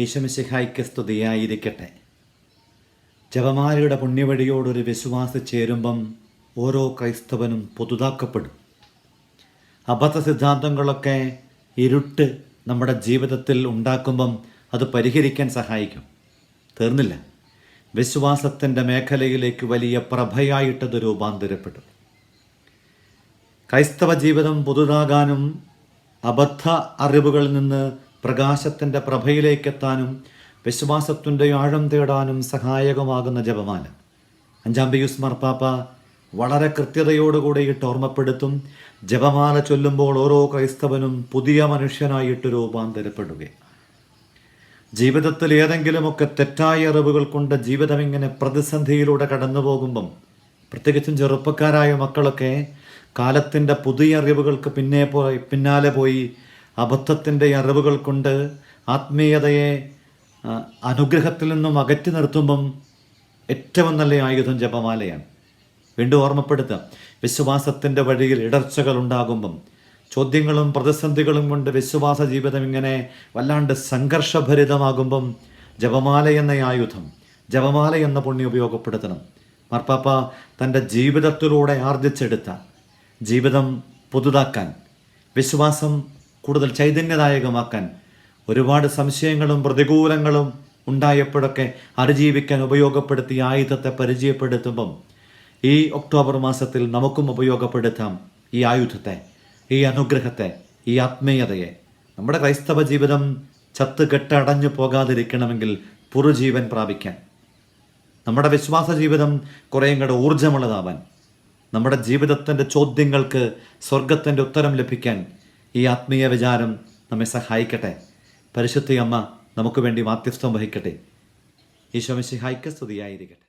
ഈശമിശിഹായ്ക്ക് സ്തുതിയായിരിക്കട്ടെ ജപമാലയുടെ പുണ്യവഴിയോടൊരു വിശ്വാസ ചേരുമ്പം ഓരോ ക്രൈസ്തവനും പുതുതാക്കപ്പെടും. അബദ്ധ സിദ്ധാന്തങ്ങളൊക്കെ ഇരുട്ട് നമ്മുടെ ജീവിതത്തിൽ ഉണ്ടാക്കുമ്പം അത് പരിഹരിക്കാൻ സഹായിക്കും. തീർന്നില്ല. വിശ്വാസത്തിന്റെ മേഖലയിലേക്ക് വലിയ പ്രഭയായിട്ടത് രൂപാന്തരപ്പെടും. ക്രൈസ്തവ ജീവിതം പുതുതാകാനും അബദ്ധ അറിവുകളിൽ നിന്ന് പ്രകാശത്തിന്റെ പ്രഭയിലേക്കെത്താനും വിശ്വാസത്തിന്റെ ആഴം തേടാനും സഹായകമാകുന്ന ജപമാല. അഞ്ചാം പിയൂസ് മാർപ്പാപ്പ വളരെ കൃത്യതയോടുകൂടി ഇട്ട് ഓർമ്മപ്പെടുത്തും. ജപമാല ചൊല്ലുമ്പോൾ ഓരോ ക്രൈസ്തവനും പുതിയ മനുഷ്യനായിട്ട് രൂപാന്തരപ്പെടുകയാണ്. ജീവിതത്തിൽ ഏതെങ്കിലുമൊക്കെ തെറ്റായ അറിവുകൾ കൊണ്ട് ജീവിതം ഇങ്ങനെ പ്രതിസന്ധിയിലൂടെ കടന്നു പോകുമ്പം പ്രത്യേകിച്ചും ചെറുപ്പക്കാരായ മക്കളൊക്കെ കാലത്തിന്റെ പുതിയ അറിവുകൾക്ക് പിന്നെ പോയി പിന്നാലെ പോയി അബദ്ധത്തിന്റെ അറിവുകൾ കൊണ്ട് ആത്മീയതയെ അനുഗ്രഹത്തിൽ നിന്നും അകറ്റി നിർത്തുമ്പം ഏറ്റവും നല്ല ആയുധം ജപമാലയാണ്. വീണ്ടും ഓർമ്മപ്പെടുത്തുക വിശ്വാസത്തിന്റെ വഴിയിൽ ഇടർച്ചകൾ ഉണ്ടാകുമ്പം ചോദ്യങ്ങളും പ്രതിസന്ധികളും കൊണ്ട് വിശ്വാസ ജീവിതം ഇങ്ങനെ വല്ലാണ്ട് സംഘർഷഭരിതമാകുമ്പം ജപമാല എന്ന ആയുധം ജപമാല എന്ന പുണ്യം ഉപയോഗപ്പെടുത്തണം. മാർപ്പാപ്പ തന്റെ ജീവിതത്തിലൂടെ ആർജിച്ചെടുത്ത ജീവിതം പുതുതാക്കാൻ വിശ്വാസം കൂടുതൽ ചൈതന്യദായകമാക്കാൻ ഒരുപാട് സംശയങ്ങളും പ്രതികൂലങ്ങളും ഉണ്ടായപ്പോഴൊക്കെ അതിജീവിക്കാൻ ഉപയോഗപ്പെടുത്തിയ ആയുധത്തെ പരിചയപ്പെടുത്തുമ്പം ഈ ഒക്ടോബർ മാസത്തിൽ നമുക്കും ഉപയോഗപ്പെടുത്താം ഈ ആയുധത്തെ ഈ അനുഗ്രഹത്തെ ഈ ആത്മീയതയെ. നമ്മുടെ ക്രൈസ്തവ ജീവിതം ചത്ത് കെട്ടടഞ്ഞു പോകാതിരിക്കണമെങ്കിൽ പുറുജീവൻ പ്രാപിക്കാൻ നമ്മുടെ വിശ്വാസ ജീവിതം കുറേയും കൂടെ ഊർജമുള്ളതാവാൻ നമ്മുടെ ജീവിതത്തിന്റെ ചോദ്യങ്ങൾക്ക് സ്വർഗത്തിന്റെ ഉത്തരം ലഭിക്കാൻ ഈ ആത്മീയ വിചാരം നമ്മെ സഹായിക്കട്ടെ. പരിശുദ്ധി അമ്മ നമുക്ക് വേണ്ടി മാധ്യസ്ഥം വഹിക്കട്ടെ. ഈശോമിശിഹായ്ക്ക് സ്തുതിയായിരിക്കട്ടെ.